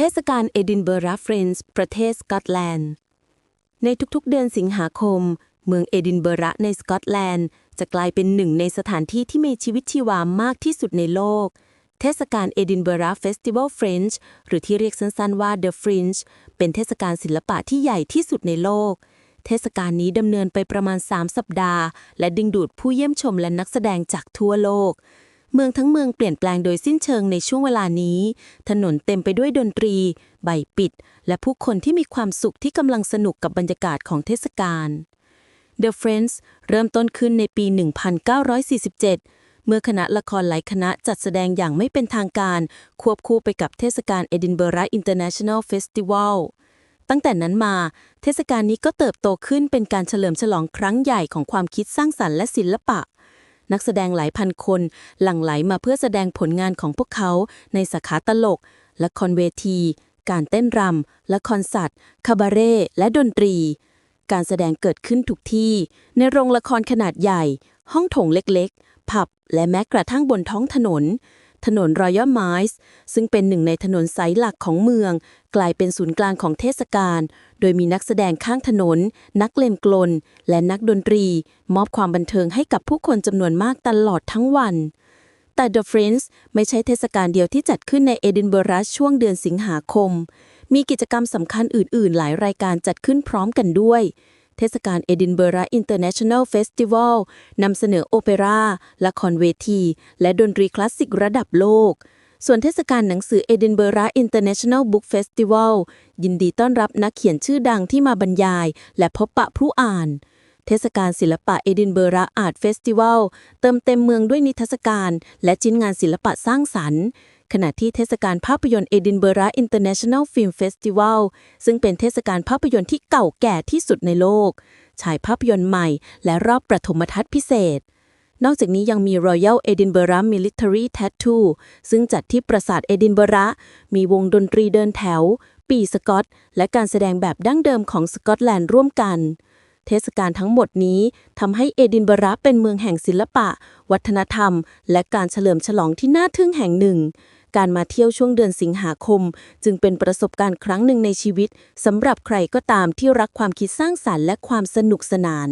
เทศกาลเอดินเบอระเฟรนซ์ประเทศสกอตแลนด์ ในทุกๆเดือนสิงหาคม เมืองเอดินเบอระในสกอตแลนด์ จะกลายเป็นหนึ่งในสถานที่ที่มีชีวิตชีวามากที่สุดในโลก เทศกาลเอดินเบอระเฟสติวัลเฟรนช์หรือที่เรียกสั้นๆว่า The Fringe เป็นเทศกาลศิลปะที่ใหญ่ที่สุดในโลก เทศกาลนี้ดำเนินไปประมาณ 3 สัปดาห์ และดึงดูดผู้เยี่ยมชมและนักแสดงจากทั่วโลก เมืองทั้งเมืองเปลี่ยนแปลงโดยสิ้นเชิงในช่วงเวลานี้ ถนนเต็มไปด้วยดนตรี ใบปิด และผู้คนที่มีความสุขที่กำลังสนุกกับบรรยากาศของเทศกาล The Friends เริ่มต้นขึ้นในปี 1947 เมื่อคณะละครหลายคณะจัดแสดงอย่างไม่เป็นทางการ ควบคู่ไปกับเทศกาล Edinburgh International Festival ตั้งแต่นั้นมา เทศกาลนี้ก็เติบโตขึ้นเป็นการเฉลิมฉลองครั้งใหญ่ของความคิดสร้างสรรค์และศิลปะ นักแสดงหลายพันคน หลั่งไหลมาเพื่อแสดงผลงานของพวกเขาในสาขาตลก ละครเวที การเต้นรำละครสัตว์คาบาเร่และดนตรี การแสดงเกิดขึ้นทุกที่ ในโรงละครขนาดใหญ่ ห้องโถงเล็กๆ ผับและแม้กระทั่งบนท้องถนน ถนนรอยัลไมส์ซึ่งเป็นหนึ่งในถนนสายหลักของเมือง กลายเป็นศูนย์กลางของเทศกาล โดยมีนักแสดงข้างถนน นักเล่นกลน และนักดนตรี มอบความบันเทิงให้กับผู้คนจำนวนมากตลอดทั้งวัน แต่ The Friends ไม่ใช่เทศกาลเดียวที่จัดขึ้นในเอดินเบอระช่วงเดือนสิงหาคม มีกิจกรรมสำคัญอื่น ๆ หลายรายการจัดขึ้นพร้อมกันด้วย เทศกาลเอดินเบอระ International Festival นำเสนอโอเปร่าละครเวที และดนตรีคลาสสิกระดับโลก ส่วนเทศกาลหนังสือเอดินเบอระ International Book Festival ยินดีต้อนรับนักเขียนชื่อดังที่มาบรรยาย และพบปะผู้อ่าน เทศกาลศิลปะเอดินเบอระอาร์ตเฟสติวัลเติมเต็มเมืองด้วยนิทรรศการ และชิ้นงานศิลปะสร้างสรรค์ ขณะที่เทศกาลภาพยนตร์เอดินเบอระอินเตอร์เนชั่นแนลฟิล์มเฟสติวัลซึ่งเป็นเทศกาลภาพยนตร์ที่เก่าแก่ที่สุดในโลก ฉายภาพยนตร์ใหม่ และรอบประถมทัศน์พิเศษนอกจากนี้ยังมี Royal Edinburgh Military Tattoo ซึ่งจัดที่ปราสาทเอดินเบอระมีวงดนตรีเดินแถว ปีสกอต และการแสดงแบบดั้งเดิมของสกอตแลนด์ร่วมกัน เทศกาลทั้งหมดนี้ทำให้เอดินบะระเป็นเมืองแห่งศิลปะ วัฒนธรรม และการเฉลิมฉลองที่น่าทึ่งแห่งหนึ่ง การมาเที่ยวช่วงเดือนสิงหาคม จึงเป็นประสบการณ์ครั้งหนึ่งในชีวิตสำหรับใครก็ตามที่รักความคิดสร้างสรรค์และความสนุกสนาน